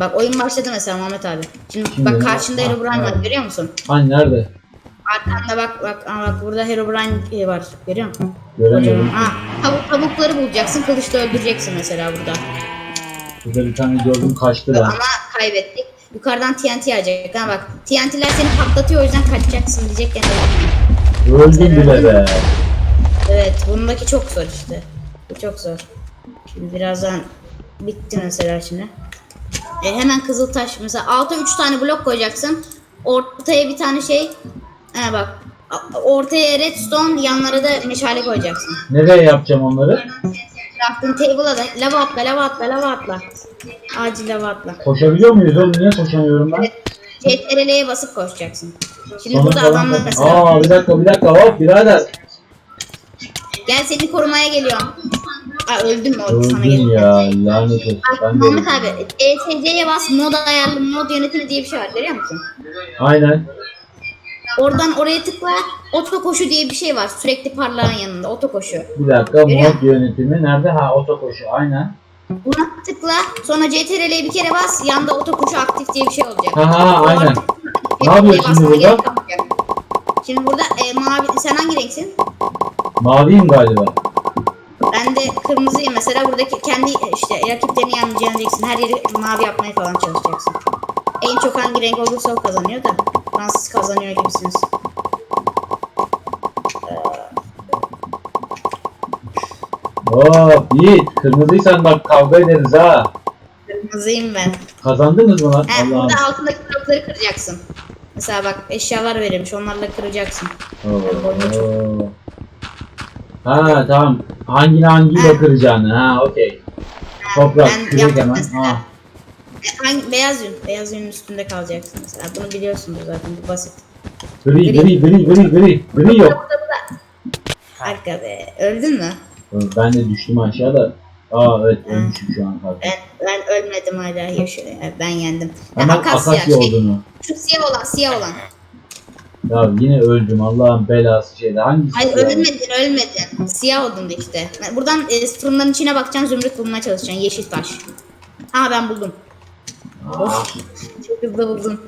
Bak oyun başladı mesela Muhammed abi. Şimdi, Şimdi bak karşında Herobrine var evet. görüyor musun? Hani nerede? Arkanda bak bak aa, bak burada Herobrine var görüyor musun? Göremiyorum. Ha, tavuk, tavukları bulacaksın kılıçla öldüreceksin mesela burada. Burada bir tane gördüm kaçtı da. Ama kaybettik. Yukarıdan TNT yağacak. Ha bak TNT'ler seni patlatıyor o yüzden kaçacaksın diyecekken öldüm. Öldüm bile be. Evet bundaki çok zor işte. Bu çok zor. Şimdi birazdan bitti mesela şimdi. E, hemen kızıl taş mesela alta 3 tane blok koyacaksın. Ortaya bir tane şey. Ha bak. Ortaya redstone, yanlara da meşale koyacaksın. Nereye yapacağım onları? Crafting table'a da lava atla, lava atla, lava atla. Acil lava atla. Koşabiliyor muyuz oğlum? Niye koşamıyorum ben? CTRL'ye basıp koşacaksın. Şimdi Sonra burada adamlar mesela. Aa bir dakika bir dakika hop birader. Gel seni korumaya geliyorum. Aa öldüm mü? O sana Öldüm geldi. ya lanet. Bak Ben de Muhammed abi ESC'ye bas mod ayarlı mod yönetimi diye bir şey var görüyor musun? Aynen. Oradan oraya tıkla oto koşu diye bir şey var sürekli parlağın yanında oto koşu. Bir dakika Görüyor mod yönetimi nerede? Ha oto koşu aynen. Buna tıkla sonra CTRL'ye bir kere bas yanda oto koşu aktif diye bir şey olacak. Ha ha aynen. Ne yapıyor şimdi burada? Şimdi burada e, mavi sen hangi renksin? Maviyim galiba. Ben de kırmızıyım mesela buradaki kendi işte rakiplerini yeneceksin. Her yeri mavi yapmaya falan çalışacaksın. En çok hangi renk olursa o kazanıyor da. Fransız kazanıyor gibisiniz. Hop Yiğit kırmızıysan bak kavga ederiz ha. Kırmızıyım ben. Kazandınız mı lan? He, Allah'ım. burada altındaki blokları kıracaksın. Mesela bak eşyalar verilmiş onlarla kıracaksın. Oo. Ha tamam. Hangini hangiyle Ha. kıracağını ha okey. Toprak ben kırık hemen. mesela. Ha. E, Hangi, beyaz yün. Beyaz yünün üstünde kalacaksın mesela. Bunu biliyorsunuz zaten bu basit. Gri gri gri gri gri. Gri yok. Arka be. Öldün mü? Ben de düştüm aşağıda. Aa evet ölmüşüm şu an fark. Ben, ben ölmedim hala yaşıyorum. Ben yendim. Hemen Akasya, akasya şey, olduğunu. Şu siyah olan, siyah olan. Ya yine öldüm Allah'ın belası şeyde. Hangisi? Hayır ya? ölmedin, ölmedin. Siyah oldun da işte. Buradan e, fırınların içine bakacaksın, zümrüt bulmaya çalışacaksın. Yeşil taş. Ha ben buldum. Aa, Of. Çok hızlı buldum.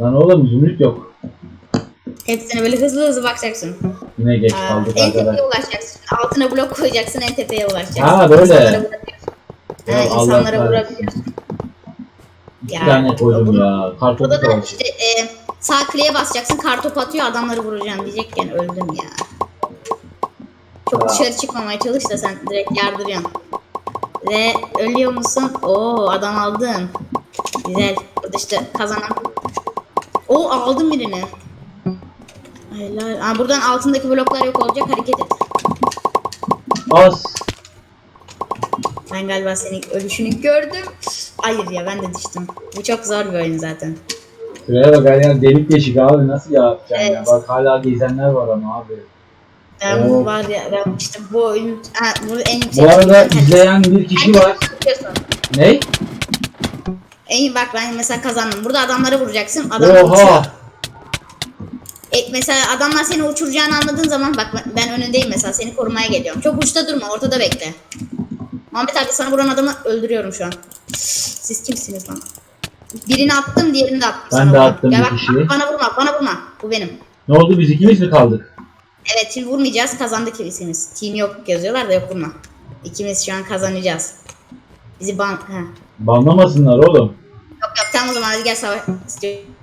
Lan oğlum zümrüt yok. Hepsine böyle hızlı hızlı bakacaksın. Yine geç Aa, kaldık en arkadaş. tepeye ulaşacaksın. Altına blok koyacaksın, en tepeye ulaşacaksın. Ha, böyle. İnsanlara vurabiliyorsun. Ya Ha, insanlara vurabiliyorsun. İki tane koydum ya. Kartopu da işte e, sağ kliğe basacaksın, kartopu atıyor, adamları vuracaksın diyecekken öldüm ya. Çok Ya. dışarı çıkmamaya çalış da sen direkt yardırıyorsun. Ve ölüyor musun? Oo adam aldın. Güzel. Burada işte kazanan. Oo aldım birini. Helal. Aa, buradan altındaki bloklar yok olacak hareket et. Az. Ben galiba senin ölüşünü gördüm. Hayır ya ben de düştüm. Bu çok zor bir oyun zaten. Şuraya bak yer delik deşik abi nasıl yapacaksın ya? Evet. Bak hala gezenler var ama abi. Ben Oo. bu var ya ben işte bu oyun bu en yüksek. Bu arada Herkes- izleyen bir kişi herkes var. Ne? En bak ben mesela kazandım. Burada adamlara vuracaksın. Adam uçuyor. Oha. E, mesela adamlar seni uçuracağını anladığın zaman bak ben önündeyim mesela seni korumaya geliyorum. Çok uçta durma ortada bekle. Muhammed abi sana vuran adamı öldürüyorum şu an. Siz kimsiniz lan? Birini attım diğerini de attım. Ben de attım Gel bir bak, kişiyi. Bana vurma bana vurma. Bu benim. Ne oldu biz ikimiz mi kaldık? Evet şimdi vurmayacağız kazandık ikimiz. Team yok yazıyorlar da yok vurma. İkimiz şu an kazanacağız. Bizi ban... Ha. Banlamasınlar oğlum. Yok yok tamam o zaman hadi gel savaş.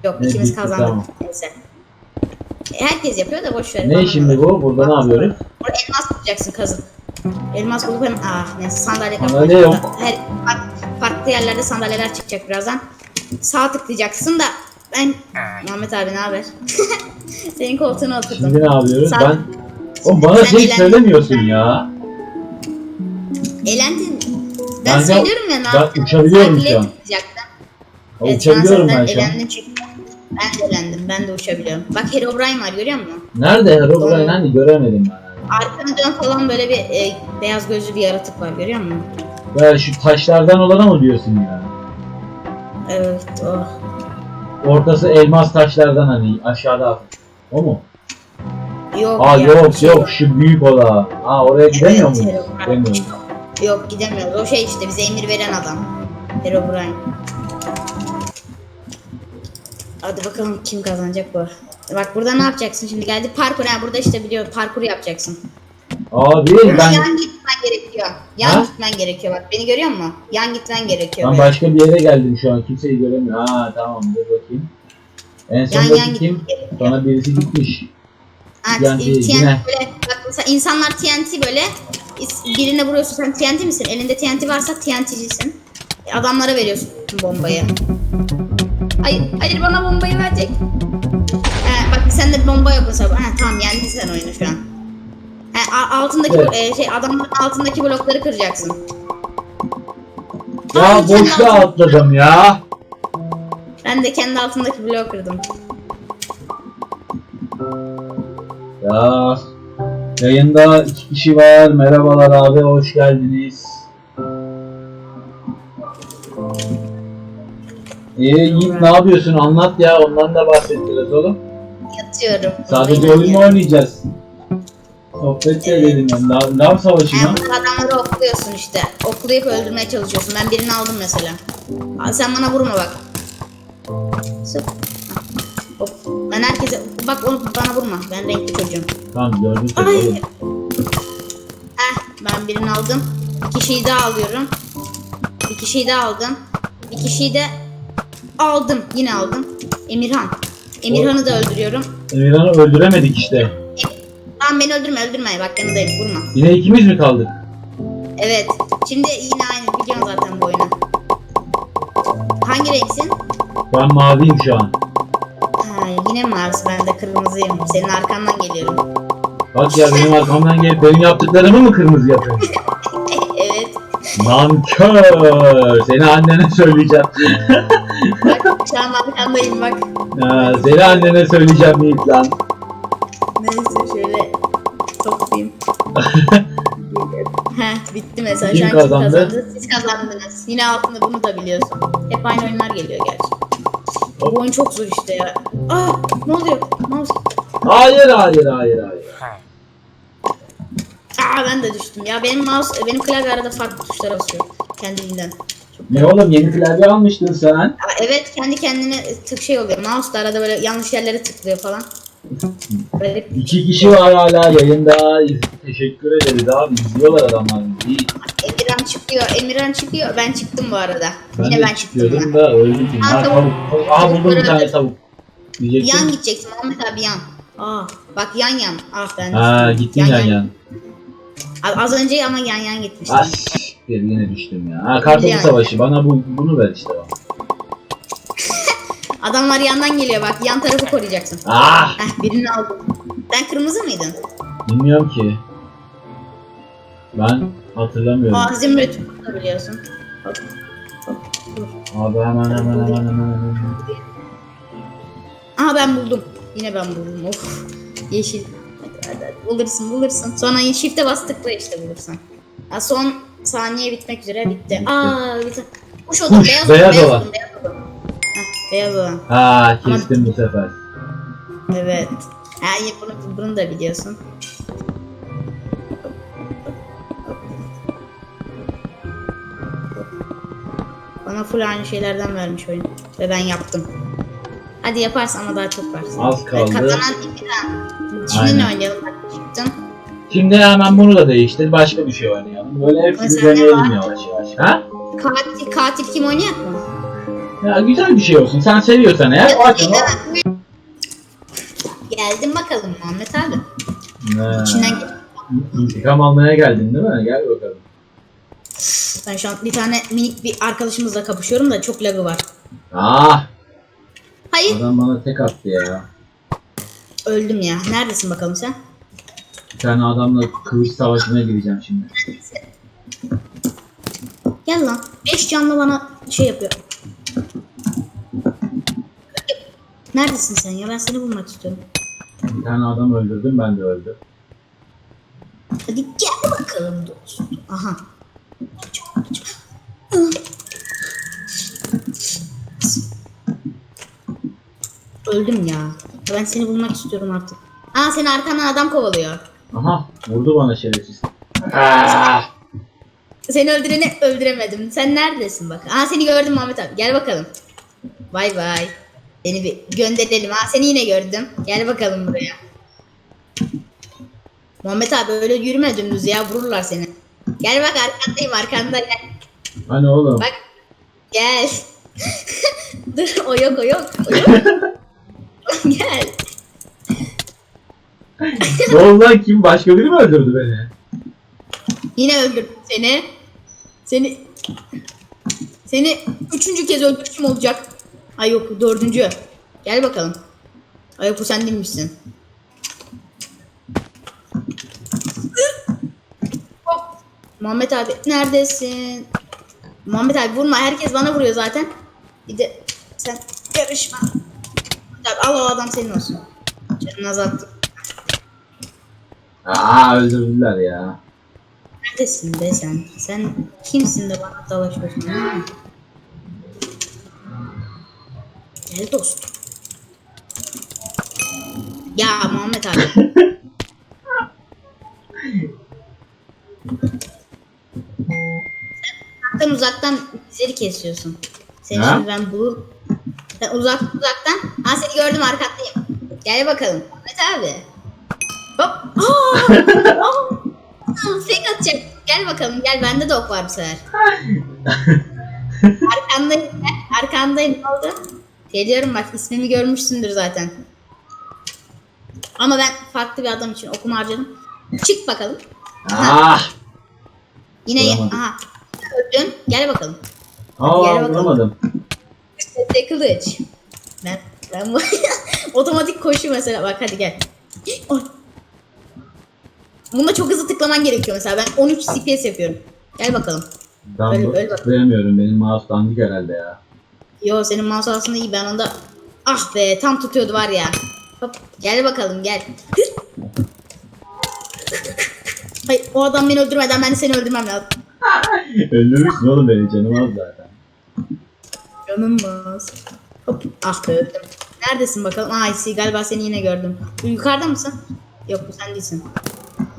Yok Ne ikimiz bitti, kazandık. tamam. Neyse. E, herkes yapıyor da boş ver. Ne şimdi bu? Burada ne yapıyoruz? Burada elmas bulacaksın kazın. Elmas bulup hem ah neyse sandalye Sandalye yok. Her fark- farklı yerlerde sandalyeler çıkacak birazdan. Sağ tıklayacaksın da ben Muhammed abi ne haber? Senin koltuğuna oturdum. Şimdi ne yapıyoruz? Sağ- Ben... Oğlum bana şey eğlendin. söylemiyorsun ya. Eğlendin. Ben, Ben söylüyorum ya ne ben yaptın? uçabiliyorum şu an. tıklayacaktın. Ya Evet, şu an Uçabiliyorum ben şu an. çünkü. Ben de eğlendim. Ben de uçabiliyorum. Bak Herobrine var görüyor musun? Nerede Herobrine hani göremedim ben. Arkanı dön falan böyle bir e, beyaz gözlü bir yaratık var görüyor musun? Ya şu taşlardan olana mı diyorsun ya? Evet o. Ortası elmas taşlardan hani aşağıda. O mu? Yok Aa ya, yok yok şu büyük oda. Aa oraya gidemiyor Evet, muyuz? Herobrine. Gidemiyoruz. Yok gidemiyoruz. O şey işte bize emir veren adam. Herobrine. Hadi bakalım kim kazanacak bu. Bak burada ne yapacaksın şimdi geldi parkur ha burada işte biliyor parkur yapacaksın. Abi ben yan gitmen gerekiyor. Yan Ha? gitmen gerekiyor bak beni görüyor musun? Yan gitmen gerekiyor. ben böyle. başka bir yere geldim şu an. Kimseyi göremiyorum. Ha tamam dur bakayım. En Yan sondaki yan kim? gitmen gerekiyor. Sonra birisi gitmiş. Ha, Yani TNT yine- böyle bak mesela insanlar TNT böyle is- birine vuruyorsun sen TNT misin? Elinde TNT varsa TNT'cisin. E, adamlara veriyorsun bombayı. Hayır, hayır bana bombayı verecek. He, bak sen de bomba mesela. Ha, tamam yendin sen oyunu şu an. Altındaki Evet. e, şey adamların altındaki blokları kıracaksın. Ya Ay, kendi boşluğa altın- atladım ya. Ben de kendi altındaki bloğu kırdım. Ya yayında iki kişi var. Merhabalar abi hoş geldiniz. Ee Yiğit ne yapıyorsun? Anlat ya ondan da bahset biraz oğlum. Yatıyorum. Sadece oyun mu oynayacağız? Sohbet de edelim yani. Lav, lav savaşı mı? Yani bu adamları okluyorsun işte. Oklayıp öldürmeye çalışıyorsun. Ben birini aldım mesela. Aa, sen bana vurma bak. Sık. Hop. Ben herkese... Bak onu bana vurma. Ben renkli çocuğum. Tamam gördüm seni Ay. Heh ben birini aldım. Bir kişiyi daha alıyorum. Bir kişiyi daha aldım. Bir kişiyi de aldım. Yine aldım. Emirhan. Emirhan'ı da öldürüyorum. Emirhan'ı öldüremedik işte. Tamam beni öldürme öldürme. Bak yanındayım vurma. Yine ikimiz mi kaldık? Evet. Şimdi yine aynı biliyorsun zaten bu oyunu. Hangi renksin? Ben maviyim şu an. Ha, yine mi varsa ben de kırmızıyım. Senin arkandan geliyorum. Bak ya benim arkamdan gelip benim yaptıklarımı mı kırmızı yapıyorsun? evet. Nankör! Seni annene söyleyeceğim. Bak şu an arkandayım bak. Ya, seni annene söyleyeceğim Yiğit lan. Neyse toplayayım. Heh bitti mesela. Kim şu an kazandı? Kim kazandı? Siz kazandınız. Yine altında bunu da biliyorsun. Hep aynı oyunlar geliyor gerçi. Bu oyun çok zor işte ya. Aa ne oluyor? Mouse. Hayır hayır hayır hayır. Aa ben de düştüm ya. Benim mouse, benim klavye arada farklı tuşlara basıyor. Kendiliğinden. Ne oğlum yeni klavye almıştın sen. Aa, evet kendi kendine tık şey oluyor. Mouse da arada böyle yanlış yerlere tıklıyor falan. İki kişi var hala yayında. Teşekkür ederiz abi. İzliyorlar adamlar. İyi. Emirhan çıkıyor. Emirhan çıkıyor. Ben çıktım bu arada. Ben Yine de ben çıktım. çıkıyordum ben. da öldüm. Ha, Ha, tavuk. tavuk. Aha buldum bir tane tavuk. Diyecektim. Yan gideceksin Ahmet abi yan. Aa bak yan yan. Ah ben Ha gittin yan yan. A- Az önce ama yan yan gitmiştim. Ah siktir, yine düştüm ya. Ha kartopu Yani. savaşı bana bu bunu ver işte bana. Adamlar yandan geliyor bak. Yan tarafı koruyacaksın. Ah Heh birini aldım. Sen kırmızı mıydın? bilmiyorum ki. Ben hatırlamıyorum. Aa Zümrüt. Bunu da biliyorsun. Hop. Hop. Dur. Abi hemen hemen hemen hemen hemen. Aha ben buldum. Yine ben buldum. Of. Yeşil. Hadi, hadi, hadi. Bulursun bulursun. Sonra shift'e bas tıkla işte bulursun. Ha, son saniye bitmek üzere bitti. Aa tane. Kuş Kuş, beyaz, beyaz olan. beyaz. Heh, beyaz olan. Ha kestim bu sefer. Evet. İyi, bunu, bunu da biliyorsun. Bana full aynı şeylerden vermiş oyun. Ve ben yaptım. Hadi yaparsın ama daha çok varsın. Az kaldı. Kazanan Aynen. ne oynayalım? Şimdi hemen bunu da değiştir. Başka bir şey oynayalım. Böyle hepsini deneyelim var? yavaş yavaş. Ha? Katil, katil kim oynayak mı? Ya güzel bir şey olsun. Sen seviyorsan eğer aç onu. Geldim bakalım Muhammed abi. Ha. İçinden. İntikam almaya geldin değil mi? Gel bakalım. Ben şu an bir tane minik bir arkadaşımızla kapışıyorum da çok lagı var. Ah! Hayır. Adam bana tek attı ya. Öldüm ya. Neredesin bakalım sen? Bir tane adamla kılıç savaşına gireceğim şimdi. Gel lan. 5 canlı bana şey yapıyor. Neredesin sen ya? Ben seni bulmak istiyorum. Bir tane adam öldürdüm ben de öldüm. Hadi gel bakalım dostum. Aha. Öldüm ya. Ben seni bulmak istiyorum artık. Aa seni arkandan adam kovalıyor. Aha vurdu bana şerefsiz. Ah! Seni öldüreni öldüremedim. Sen neredesin bak? Aa seni gördüm Muhammed abi. Gel bakalım. Bay bay. Seni bir gönderelim. Aa seni yine gördüm. Gel bakalım buraya. Muhammed abi öyle yürüme dümdüz ya vururlar seni. Gel bak arkandayım arkanda gel. Hani oğlum? Bak gel. Dur o yok o yok. O yok. gel. ne oldu lan kim? Başka biri mi öldürdü beni? Yine öldürdüm seni. Seni seni üçüncü kez öldürüşüm olacak. Ay yok dördüncü. Gel bakalım. Ay yok sen değilmişsin. Hop. Muhammed abi neredesin? Muhammed abi vurma herkes bana vuruyor zaten. Bir de sen yarışma. Abi, al o adam senin olsun. Canını azalttım. Aa öldürdüler ya. Neredesin be sen? Sen kimsin de bana dalaşıyorsun? ha? Gel dostum. Ya Muhammed abi. Uzaktan uzaktan bizleri kesiyorsun. Seni Ha? şimdi ben bulur. Sen uzak uzaktan. Ha seni gördüm arkandayım. Gel bakalım. Muhammed abi. Hop. Aa! Aa! Fake atacak. Gel bakalım gel bende de ok var bu sefer. Arkandayım gel. Arkandayım ne oldu? Geliyorum bak ismimi görmüşsündür zaten. Ama ben farklı bir adam için okumu harcadım. Çık bakalım. Ah! Yine Vuramadım. aha. Öldün. Gel bakalım. Aa Gel bakalım. vuramadım. Kılıç. Ben ben bu otomatik koşu mesela bak hadi gel. Bunda çok hızlı tıklaman gerekiyor mesela. Ben 13 FPS yapıyorum. Gel bakalım. Ben Öyle- bu öyle tıklayamıyorum. Benim mouse dandik herhalde ya. Yo senin mouse aslında iyi ben onda ah be tam tutuyordu var ya. Hop gel bakalım gel. Hayır o adam beni öldürmeden ben de seni öldürmem lazım. Öldürürsün oğlum beni canım az zaten. Canım var. Hop ah be öldüm. Neredesin bakalım? IC galiba seni yine gördüm. Yukarıda mısın? Yok bu sen değilsin.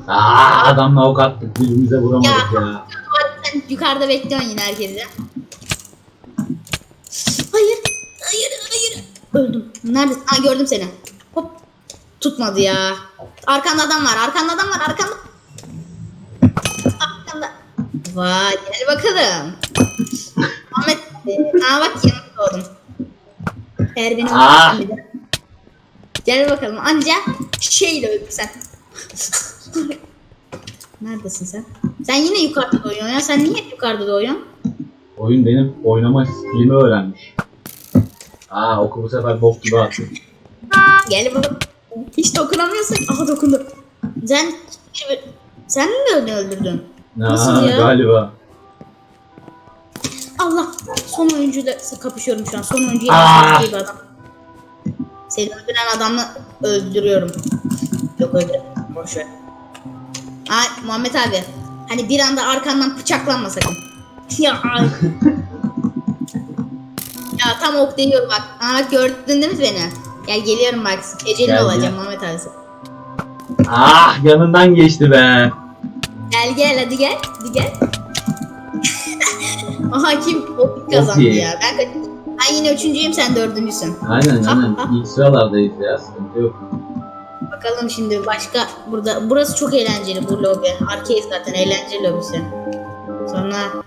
Aa adamla ok attık birbirimize vuramadık Ya. ya. Sen yukarıda bekliyorsun yine herkesi. Hayır, hayır, hayır. Öldüm. Nerede? Aa gördüm seni. Hop. Tutmadı ya. Arkanda adam var, arkanda adam var, arkanda. Arkanda. Vay, gel bakalım. Ahmet, aa bak yanımda doğdum. Eğer beni. Gel bakalım. Anca şeyle öldür sen. Neredesin sen? Sen yine yukarıda doğuyorsun ya. Sen niye hep yukarıda doğuyorsun? Oyun benim oynama stilimi öğrenmiş. Aa oku bu sefer bok gibi attı. Gel bakalım. Hiç dokunamıyorsun. Aha dokundu. Sen sen mi öldü öldürdün? Nasıl Aa, ya? Galiba. Allah. Son oyuncuyla kapışıyorum şu an. Son oyuncu yine bir adam. Seni öldüren adamı öldürüyorum. Yok öldür. Boş Ay Muhammed abi. Hani bir anda arkandan bıçaklanma sakın. ya. Ya tam ok değiyor bak. Aa bak gördün değil mi beni? Gel geliyorum bak. Ecelin Gel, olacağım. Muhammed abi. Ah yanından geçti be. Gel gel hadi gel. Hadi gel. Aha kim ok kazandı iyi. ya. Ben, ben yine üçüncüyüm sen dördüncüsün. Aynen aynen. Ah, ah. İlk sıralardayız ya sıkıntı yok. Bakalım şimdi başka burada burası çok eğlenceli bu lobi. Arcade zaten eğlenceli lobisi. Sonra